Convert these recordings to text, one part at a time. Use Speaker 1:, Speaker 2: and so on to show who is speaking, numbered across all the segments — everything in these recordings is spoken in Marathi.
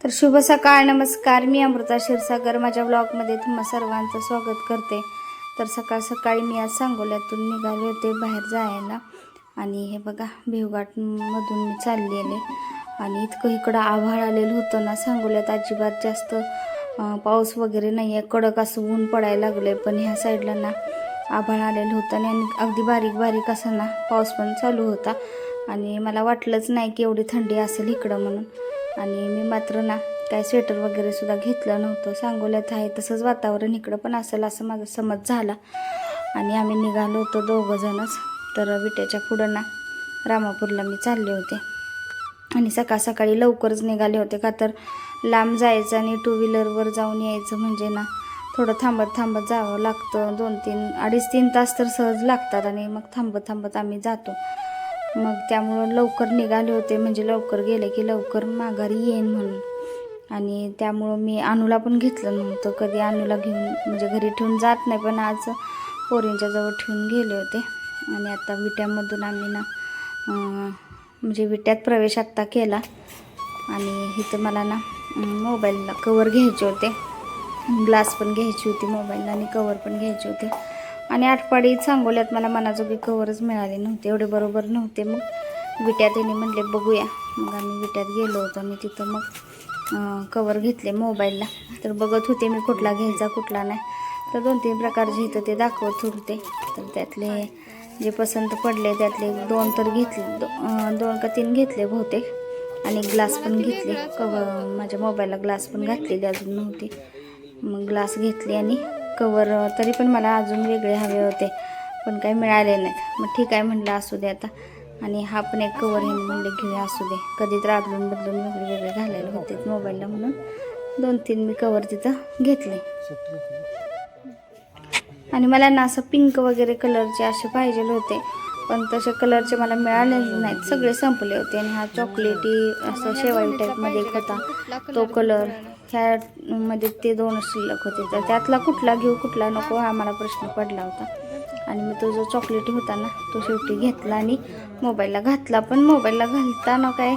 Speaker 1: तर शुभ सकाळ नमस्कार. मी अमृता क्षीरसागर. माझ्या ब्लॉगमध्ये तुम्हा सर्वांचं स्वागत करते. तर सकाळ सकाळी मी आज सांगोल्यातून निघाले होते बाहेर जायला. आणि हे बघा भिवघाटमधून मी चाललेले. आणि इतकं इकडं आभाळ आलेलं होतं ना सांगोल्यात अजिबात जास्त पाऊस वगैरे नाही आहे कडक असं ऊन पडायला लागलं पण ह्या साईडला ना आभाळ आलेलं होतं. आणि अगदी बारीक बारीक असं ना पाऊस पण चालू होता. आणि मला वाटलंच नाही की एवढी थंडी असेल इकडं म्हणून. आणि मी मात्र ना काय स्वेटर वगैरे सुद्धा घेतलं नव्हतं. सांगोल्यात आहे तसंच वातावरण इकडं पण असेल असं माझा समज झाला. आणि आम्ही निघालो होतो दोघं जणच तर विट्याच्या पुढं ना रामापूरला मी चालले होते. आणि सकाळ सकाळी लवकरच निघाले होते का तर लांब जायचं आणि टू व्हीलरवर जाऊन यायचं म्हणजे ना थोडं थांबत थांबत जावं लागतं. दोन तीन अडीच तीन तास तर सहज लागतात आणि मग थांबत थांबत आम्ही जातो. मग त्यामुळं लवकर निघाले होते. म्हणजे लवकर गेले की लवकर माघारी येईन म्हणून. आणि त्यामुळं मी अनुला पण घेतलं नव्हतं. कधी अनुला घेऊन म्हणजे घरी ठेवून जात नाही पण आज पोरींच्या जवळ ठेवून गेले होते. आणि आता विट्यामधून आम्ही ना म्हणजे विट्यात प्रवेश आत्ता केला. आणि इथं मला ना मोबाईलला कवर घ्यायचे होते. ग्लास पण घ्यायची होती मोबाईलला आणि कवर पण घ्यायचे होते. आणि आठपाडीत सांगोल्यात मला मनाजोगी कवरच मिळाले नव्हते. एवढे बरोबर नव्हते. मग विट्यात येणे म्हणले बघूया. मग आम्ही विट्यात गेलो होतो. आणि तिथं मग कवर घेतले मोबाईलला तर बघत होते मी कुठला घ्यायचा कुठला नाही. तर दोन तीन प्रकारचे इथं ते दाखवत होते. तर त्यातले जे पसंत पडले त्यातले दोन तर घेतले. दो, दोन का तीन घेतले बहुतेक. आणि ग्लास पण घेतले. कवर माझ्या मोबाईलला ग्लास पण घातलेली अजून नव्हती. मग ग्लास घेतले आणि कवर तरी पण मला अजून वेगळे हवे होते. पण काही मिळाले नाहीत. मग ठीक आहे म्हटलं असू दे आता. आणि हा पण एक कवर हे म्हणले घेऊया असू दे. कधी तर आदलून बदलून वेगळे वेगळे घालायला होते मोबाईलला म्हणून. दोन तीन मी कवर तिथं घेतले. आणि मला ना असं पिंक वगैरे कलरचे असे पाहिजे होते. पण तसे कलरचे मला मिळाले नाहीत. सगळे संपले होते आणि हा चॉकलेटी असं शेवाळी टाईपमध्ये एक होता. तो कलर ह्यामध्ये ते दोन शिल्लक होते. तर त्यातला कुठला घेऊ कुठला नको हा मला प्रश्न पडला होता. आणि मी तो जो चॉकलेटी होता ना तो शेवटी घेतला आणि मोबाईलला घातला. पण मोबाईलला घालताना काय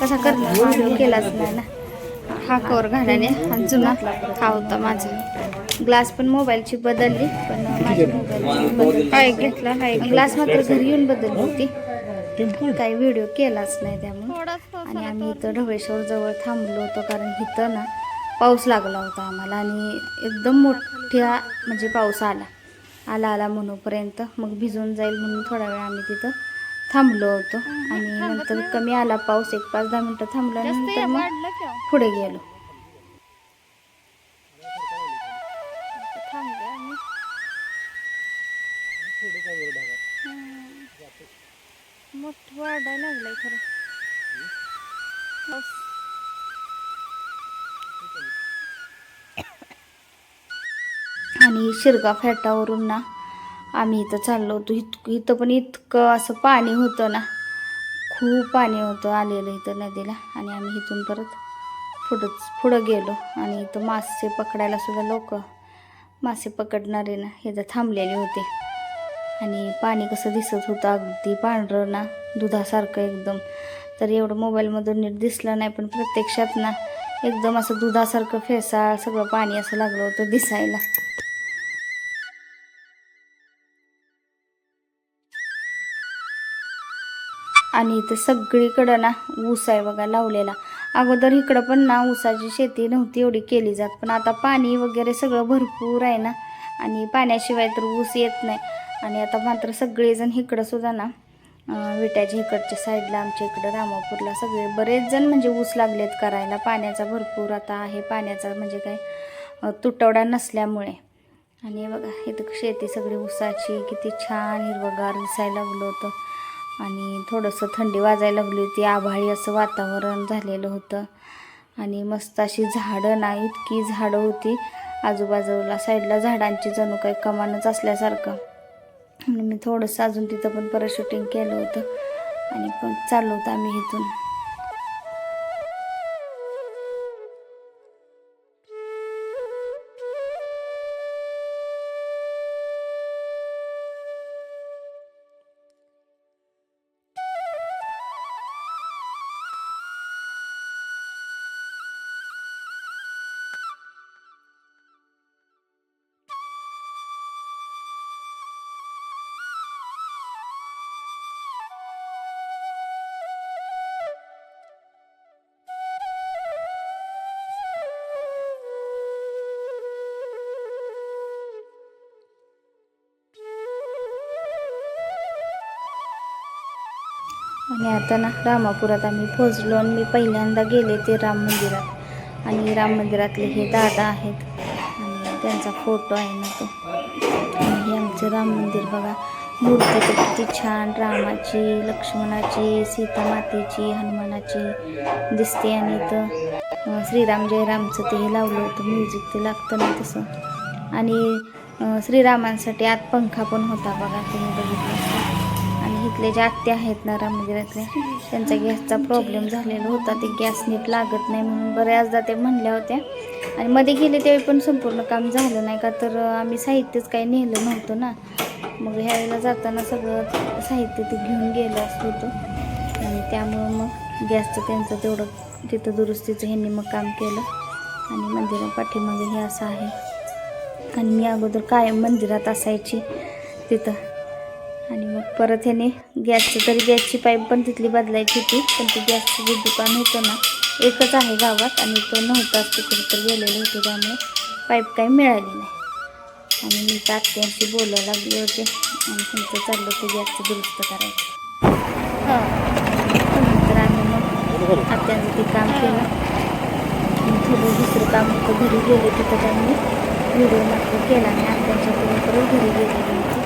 Speaker 1: कसा करणार? व्हिडिओ केलाच नाही ना. हा कवर घालाने हा जुना हा होता माझा. ग्लास पण मोबाईलची बदलली पण माझ्या मोबाईलची हा एक घेतला हा एक ग्लास मात्र घरी येऊन बदलली होती. काही व्हिडिओ केलाच नाही त्यामुळे. आणि आम्ही इथं ढवळेश्वर जवळ थांबलो होतो कारण इथं ना पाऊस लागला होता आम्हाला. आणि एकदम मोठ्या म्हणजे पाऊस आला. आला आला म्हणूपर्यंत मग भिजून जाईल म्हणून थोडा वेळ आम्ही तिथं थांबलो होतो. आणि नंतर कमी आला पाऊस एक पाच दहा मिनटं थांबल्यानंतर मग पुढे गेलो. मोठ वाढायला लागलाय खरं. पाऊस. आणि शिरगा फॅटावरून ना आम्ही इथं चाललो होतो. इतकं इथं पण इतकं असं पाणी होतं ना. खूप पाणी होतं आलेलं इथं नदीला. आणि आम्ही इथून परत पुढंच पुढं गेलो. आणि इथं मासे पकडायला सुद्धा लोक मासे पकडणारे ना इथं थांबलेले होते. आणि पाणी कसं दिसत होतं अगदी पांढरं ना दुधासारखं एकदम. तर एवढं मोबाईलमधून नीट दिसलं नाही पण प्रत्यक्षात ना एकदम असं दुधासारखं फेसाळ सगळं पाणी असं लागलं होतं दिसायला. आणि इथं सगळीकडं ना ऊस आहे बघा लावलेला. अगोदर इकडं पण ना ऊसाची शेती नव्हती एवढी केली जात पण आता पाणी वगैरे सगळं भरपूर आहे ना. आणि पाण्याशिवाय तर ऊस येत नाही. आणि आता मात्र सगळेजण इकडंसुद्धा ना विट्याच्या इकडच्या साईडला आमच्या इकडं रामापूरला सगळे बरेच जण म्हणजे ऊस लागलेत करायला. पाण्याचा भरपूर आता आहे. पाण्याचा म्हणजे काय तुटवडा नसल्यामुळे. आणि हे बघा इथं शेती सगळी ऊसाची किती छान हिरवगार दिसायला लागलं होतं. आणि थोडंसं थंडी वाजायला लागली होती. आभाळी असं वातावरण झालेलं होतं. आणि मस्त अशी झाडं ना इतकी झाडं होती. आजूबाजूला साईडला झाडांची जणू काही कमानच असल्यासारखं. आणि मी थोडंसं अजून तिथं पण परत शूटिंग केलं होतं. आणि पण चाललो होतं आम्ही इथून. आणि आता ना रामापुरात आम्ही पोहोचलो आणि मी पहिल्यांदा गेले ते राम मंदिरात. आणि राम मंदिरातले हे दादा आहेत. आणि त्यांचा फोटो आहे ना तो. आणि हे आमचं राम मंदिर बघा. मूर्ती तर किती छान रामाची लक्ष्मणाची सीता मातेची हनुमानाची दिसते आणि इथं श्रीराम जय रामचं ते हे लावलं होतं. म्युझिक ते लागतं ना तसं. आणि श्रीरामांसाठी आत पंखा पण होता बघा तुम्ही बघितलं असेल. जे आत्ते आहेत ना रामगिरातले त्यांचा गॅसचा प्रॉब्लेम झालेला होता. ते गॅस नीट लागत नाही म्हणून बऱ्याचदा ते म्हणल्या होत्या. आणि मध्ये गेले त्यावेळी पण संपूर्ण काम झालं नाही का तर आम्ही साहित्यच काही नेलं नव्हतं ना. मग ह्यावेळेला जाताना सगळं साहित्य ते घेऊन गेलं असं होतं. आणि त्यामुळं मग गॅसचं त्यांचं तेवढं तिथं दुरुस्तीचं ह्यांनी मग काम केलं. आणि मंदिरा पाठीमागे हे असं आहे. आणि मी अगोदर कायम मंदिरात असायची तिथं. आणि मग परत ह्याने गॅसचं तरी गॅसची पाईप पण तिथली बदलायची होती पण ते गॅसचं जे दुकान होतं ना एकच आहे गावात आणि तो नव्हताच तिकडे तर गेलेले होते त्यामुळे पाईप काही मिळाली नाही. आणि मी त्या आत्यांशी बोलायला लागले होते आणि त्यांचं चाललं होतं गॅसचं दुरुस्त करायचं. हां. तर आम्ही मग आत्यांचं ते काम केलं. आणि थोडं दुसरं काम होतं घरी गेले तिथं त्यांनी. व्हिडिओ मात्र केला नाही आत्यांच्या परत घरी गेलेली होती तिथं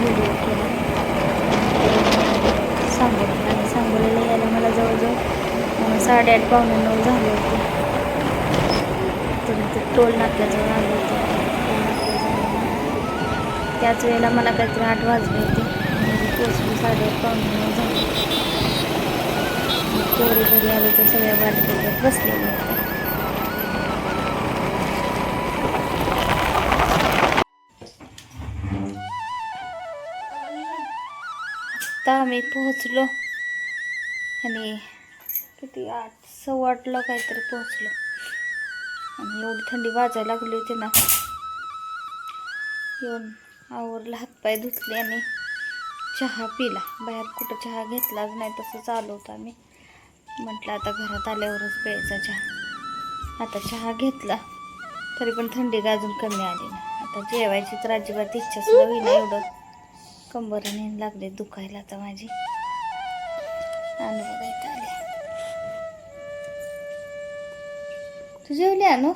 Speaker 1: व्हिडिओ केला सांगोला आणि सांगोल्याला यायला मला जवळजवळ साडेआठ पावणे नऊ झाले होते. तर ते टोल नाक्याजवळ आले होते. टोल नाक्याजवळ. त्याच वेळेला मला काहीतरी आठ वाजले होते. म्हणजे पोचली साडेआठ पावणे नऊ झाले. मग पोरी घरी आले तर सगळ्या वाट बघत बसलेल्या होत्या आता आम्ही पोहोचलो. आणि किती आठ सव्वा आठला काहीतरी पोहोचलो. आणि एवढी थंडी वाजायला लागली होती ना. येऊन आवरला हातपाय धुतले आणि चहा पिला. बाहेर कुठं चहा घेतलाच नाही तसं चालू होतं आम्ही. म्हटलं आता घरात आल्यावरच प्यायचा चहा. आता चहा घेतला तरी पण थंडी गाजून कमी आली नाही. आता जेवायची तर अजिबात इच्छा सुद्धा होईना एवढं. कंबरने लागले दुखायला आता माझी. आणि बघा इथं आले तू जेवली आणू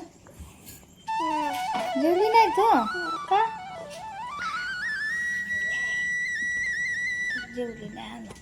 Speaker 1: जेवली नाही तू? का? जेवली नाही आणू